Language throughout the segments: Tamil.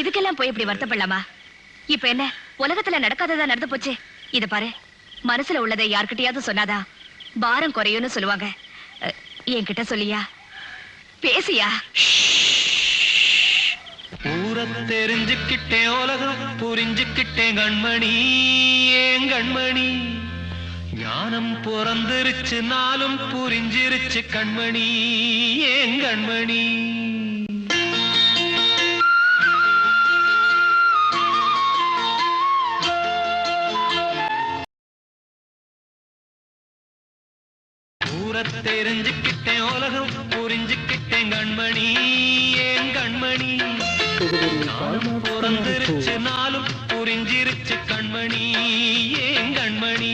இதுக்கெல்லாம் போய் இப்படி வருத்தப்படலாமா? இப்ப என்ன உலகத்துல நடக்காததா நடந்து போச்சு? இத பாரு மனசுல உள்ளதை யார்கிட்டயாவது சொன்னாதா? பாரம் குறையும்னு சொல்லுவாங்க. என்கிட்ட சொல்லியா? பேசியா? ஊரை தெரிஞ்சுக்கிட்டேன் உலகம் புரிஞ்சுக்கிட்டேன் கண்மணி ஏன் கண்மணி? ஞானம் பிறந்திருச்சு நாளும் புரிஞ்சிருச்சு கண்மணி ஏன் கண்மணி? தெரிஞ்சுக்கிட்டேன் உலகம் புரிஞ்சுக்கிட்டேன் கண்மணி. ஏன் கண்மணி? நானும் பிறந்திருச்சு நாளும் புரிஞ்சிருச்சு கண்மணி. ஏன் கண்மணி?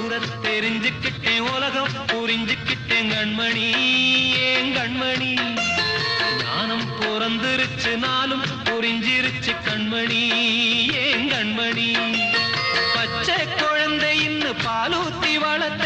ஊரை தெரிஞ்சுக்கிட்டேன் உலகம் புரிஞ்சுக்கிட்டேன் கண்மணி. ஏன் கண்மணி? ஞானம் பிறந்திருச்சு நாளும் புரிஞ்சிருச்சு கண்மணி. ஏன் கண்மணி? பச்சை குழந்தை இன்னு பாலூத்தி வளர்த்த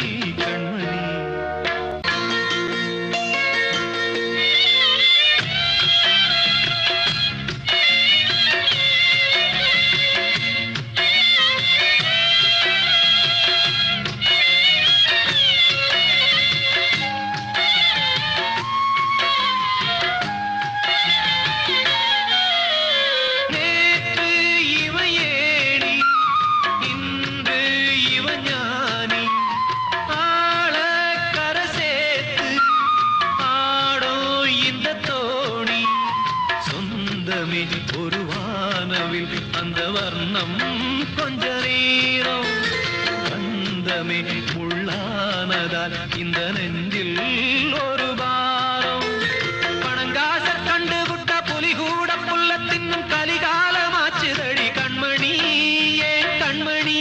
ஒரு வானவில் அந்த வர்ணம் கொஞ்ச நேரம். பந்தமே முள்ளானதால் இந்த நெஞ்சில் ஒரு பாரம். பணங்காச கண்டு விட்ட புலி கூட புல்ல தின்னும் கலிகாலமாச்சுதடி கண்மணி ஏன் கண்மணி.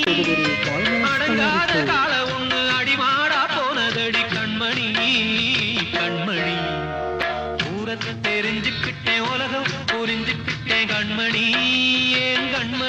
அடங்காத கால ஒண்ணு அடிமாடா போனதடி கண்மணி.